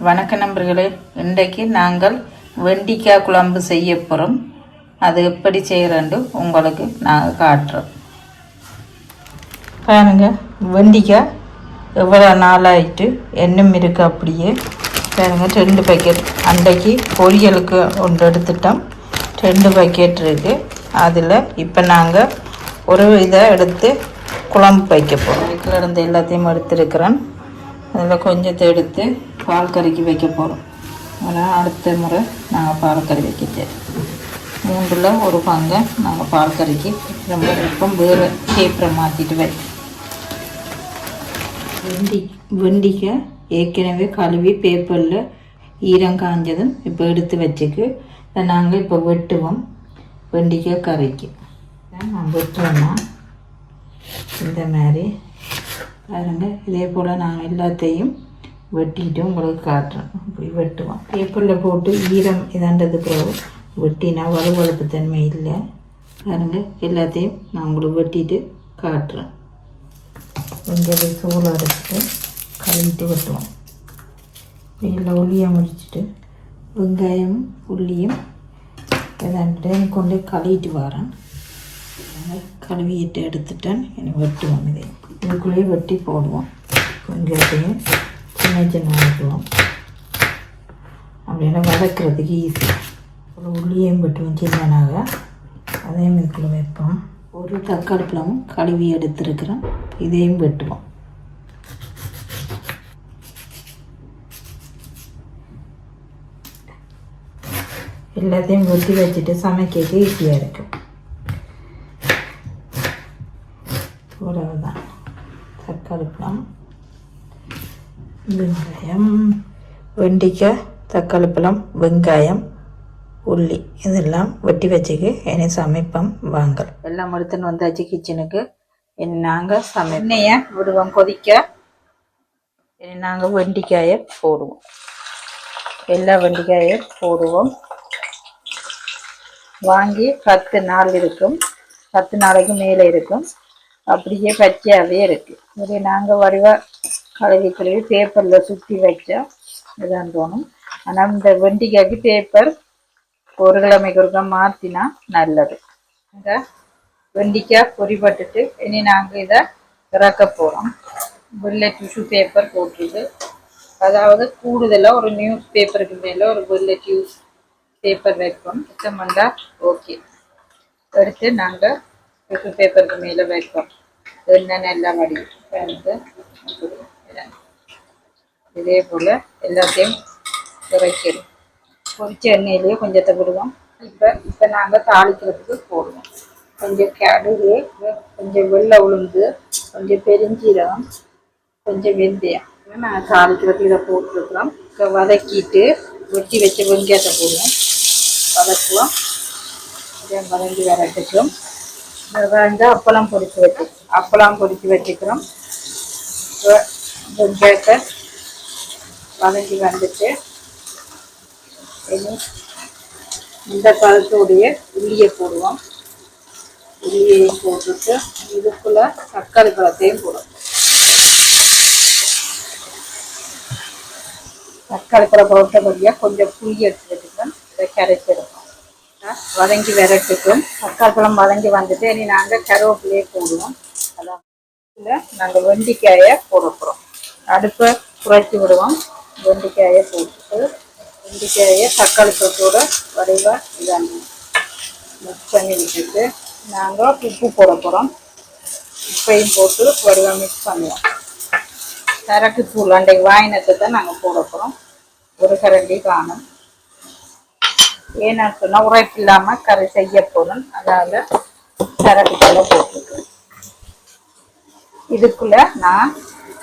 வணக்க நண்பர்களே இன்றைக்கு நாங்கள் வெண்டிக்காய் குழம்பு செய்ய போகிறோம் அது எப்படி செய்கிறேன்னு உங்களுக்கு நாங்கள் காட்டுறோம் பாருங்க வெண்டிக்காய் எவ்வளோ நாளாயிட்டு இன்னும் இருக்கு அப்படியே. பாருங்க ரெண்டு பேக்கெட் அன்றைக்கு பொரியலுக்கு ஒன்று எடுத்துட்டோம். ரெண்டு பேக்கெட் இருக்குது அதில் இப்போ நாங்கள் ஒரு இதை எடுத்து குழம்பு வைக்க போகிறோம் வீட்டில் இருந்து எல்லாத்தையும் எடுத்துருக்கிறேன் அதில் கொஞ்சத்தை எடுத்து பால் கறிக்கு வைக்க போகிறோம் ஆனால் அடுத்த முறை நாங்கள் பால் கறி வைக்கிட்டேன் மூன்றில் ஒரு பங்கை நாங்கள் பால் கறிக்கு ரொம்ப வெப்பம் வேறு சேப்பரை மாற்றிட்டு வை. வெண்டி வெண்டிக்காய் ஏற்கனவே கழுவி பேப்பரில் ஈரம் காஞ்சதும் இப்போ எடுத்து வச்சுக்கு இதை நாங்கள் இப்போ வெட்டுவோம். வெண்டிக்காய் கறிக்கு. நான் வெட்டுவோம்னா இந்த மாதிரி பாருங்கள் இதே போல் நாங்கள் எல்லாத்தையும் வெட்டிட்டு உங்களுக்கு காட்டுறேன். இப்படி வெட்டுவோம் பேப்பரில் போட்டு ஈரம் இதாண்டது பிறகு வெட்டினா வலுவழுப்பு தன்மை இல்லை. பாருங்க எல்லாத்தையும் நான் உங்களுக்கு வெட்டிட்டு காட்டுறேன். கொஞ்சம் சூளை அரைச்சிட்டு கழுவிட்டு வெட்டுவோம். வெயிலில் உள்ளியை முடிச்சுட்டு வெங்காயம் உள்ளியும் இதாண்டு கொண்டு கழுவிட்டு வரேன். கழுவிட்டு எடுத்துட்டேன். எனக்கு வெட்டுவோம் இதை. இதுக்குள்ளேயே வெட்டி போடுவோம். கொஞ்சத்தையும் சின்ன சின்ன வெட்டுவோம் அப்படின்னா வதக்கிறதுக்கு ஈஸி அப்புறம் உள்ளியையும் வெட்டுவோம் சின்னனாக அதையும் இதுக்குள்ளே வைப்போம். ஒரு தக்காளி பழமும் கழுவி எடுத்துருக்கிறேன் இதையும் வெட்டுவோம். எல்லாத்தையும் ஒட்டி வச்சுட்டு சமைக்க ஈஸியாக இருக்கும் அவ்வளவுதான். தக்காளி பழம். வெங்காயம் வெண்டிக்காய் தக்காளி பழம் வெங்காயம் உள்ளி. இதெல்லாம் வெட்டி வச்சுக்கு என்னை சமைப்போம். வாங்கல் எல்லாம் எடுத்துன்னு வந்தாச்சு கிச்சனுக்கு. என்ன நாங்கள் சமை எண்ணெயை விடுவோம் கொதிக்க. இனி நாங்கள் வெண்டிக்காயை போடுவோம். எல்லா வெண்டிக்காயும் போடுவோம். வாங்கி பத்து நாள் இருக்கும். பத்து நாளைக்கு மேலே இருக்கும். அப்படியே பச்சையாகவே இருக்குது இது நாங்கள் வடிவாக கழுவி கழுவி பேப்பரில் சுற்றி வச்சா இதான் தோணும். ஆனால் இந்த வெண்டிக்காய்க்கு பேப்பர் ஒரு கிழமைக்கு ஒருக்கா மாற்றினா நல்லது. இந்த வெண்டிக்காய் பொறிப்பட்டுட்டு இனி நாங்கள் இதை இறக்க போகிறோம் வெள்ளை டிஷ்யூ பேப்பர் போட்டுருது அதாவது கூடுதலாக ஒரு நியூஸ் பேப்பருக்கு மேலே ஒரு வெள்ளை டியூஸ் பேப்பர் வைப்போம். சுத்தம் ஓகே எடுத்து நாங்கள் டிஷ்யூ பேப்பருக்கு மேலே வைப்போம். என்னென்ன எல்லாம் வடி வந்து இதே போல் எல்லாத்தையும் இறக்கிடும் பொரிச்ச எண்ணெயிலேயே கொஞ்சத்தை விடுவோம். இப்போ இப்போ நாங்கள் தாளிக்கிறதுக்கு போடுவோம். கொஞ்சம் கடுகு கொஞ்சம் வெள்ளை உளுந்து கொஞ்சம் பெருஞ்சீரகம் கொஞ்சம் வெந்தயம். நாங்கள் தாளிக்கிறதுக்கு இதை போட்டுருக்குறோம். இப்போ வதக்கிட்டு வெட்டி வச்ச வெங்காயத்தை போடுவோம். வதக்குவோம். இதை வதங்கி வரட்டுக்கும் வந்து அப்பளம் பொரிச்சு வச்சு அப்பளம் பொரிச்சு வச்சுக்கிறோம். வெங்காயத்தை வதங்கி வந்துட்டு இனி இந்த பழத்தோடைய உள்ளியை போடுவோம். உள்ளியையும் போட்டுட்டு இதுக்குள்ள தக்காளி பழத்தையும் போடுவோம். தக்காளி பழம் போட்டபடியாக கொஞ்சம் புளி எடுத்து வச்சுக்கிறோம் இதை கரைச்சிருக்கோம் வதங்கி விரட்டுக்கும். தக்காளி பழம் வதங்கி வந்துட்டு இனி நாங்கள் கருவேப்பிலையே போடுவோம். அதான். நாங்கள் வெண்டிக்காயை போட போகிறோம் அடுப்பை குறைச்சி விடுவோம். வெண்டைக்காயை போட்டுட்டு வெண்டிக்காயை தக்காளி பழத்தோட வடிவாக இதாங்க. மிக்ஸ் பண்ணி விட்டுட்டு நாங்கள் உப்பு போட போகிறோம் உப்பையும் போட்டு வடிவாக மிக்ஸ் பண்ணுவோம் சரக்கு தூள் அன்றைக்கு வாங்கினத்தை தான் நாங்கள் போட போகிறோம் ஒரு கரண்டி காணும். ஏன்னா சொன்னால் உரைப்பு இல்லாமல் கறி செய்ய போகிறோம் அதால் சரக்கு தூளை போட்டுருக்கேன் இதுக்குள்ளே நான்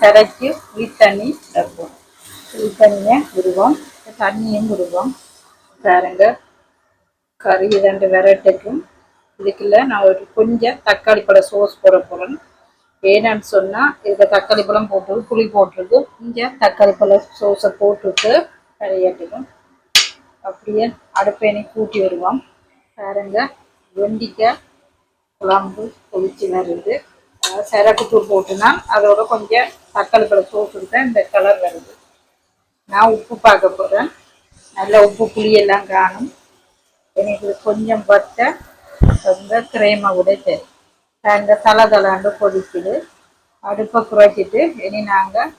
சரக்கு புளி தண்ணி வைப்போம். தண்ணியை விடுவோம் தண்ணியும் விடுவோம் பாருங்க கறி ரெண்டு விரட்டுக்கும். இதுக்குள்ள நான் ஒரு கொஞ்சம் தக்காளி பழ சோஸ் போட போகிறேன் ஏன்னு சொன்னால் இதில் தக்காளி பழம் போட்டு புளி போட்டிருக்கு. கொஞ்சம் தக்காளி பழ சோஸை போட்டுட்டு கரையாட்டுக்கும் அப்படியே அடுப்பேனி கூட்டி வருவோம். பாருங்க வெண்டிக்காய் குழம்பு கொதிச்சு வருது. சரக்கு தூள் போட்டுனா அதோட கொஞ்சம் தக்காளி பழ சோஸ் இந்த கலர் வருது. நான் உப்பு பார்க்க போகிறேன் நல்லா உப்பு புளியெல்லாம் காணும். எனக்கு கொஞ்சம் பத்த ரொம்ப கிரேமை சரி நாங்கள் தலதலாண்டு கொதிக்குது. அடுப்பை குறைச்சிட்டு இனி நாங்கள்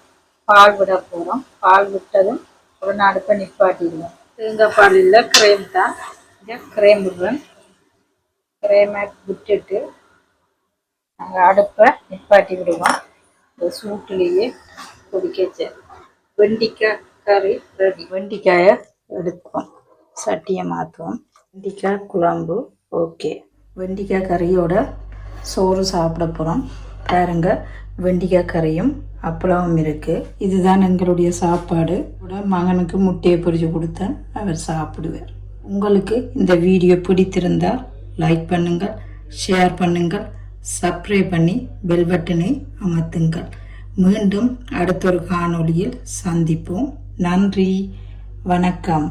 பால் விட போகிறோம் பால் விட்டதும் உடனே அடுப்பை நிப்பாட்டிடுவோம். தேங்காய் பால் இல்லை கிரேம் தான். இங்கே கிரேம் விடுறேன். கிரேமை விட்டுட்டு நாங்கள் அடுப்பை நிப்பாட்டி விடுவோம். இந்த சூட்டுலேயே கொதிக்க வச்சு வெண்டிக்காய் கறி ரெடி வெண்டிக்காயை எடுப்போம் சட்டியை மாற்றுவோம் வெண்டிக்காய் குழம்பு ஓகே வெண்டிக்காய் கறியோட சோறு சாப்பிட போகிறோம் பாருங்க வெண்டிக்காய் கறியும் அப்பளமும் இருக்குது இதுதான் எங்களுடைய சாப்பாடு கூட மகனுக்கு முட்டையை பொரித்து கொடுத்தேன் அவர் சாப்பிடுவார் உங்களுக்கு இந்த வீடியோ பிடித்திருந்தால் லைக் பண்ணுங்கள் ஷேர் பண்ணுங்கள் சப்ஸ்கிரைப் பண்ணி பெல் பட்டனை அமர்த்துங்கள் மீண்டும் அடுத்த ஒரு காணொளியில் சந்திப்போம் நன்றி வணக்கம்.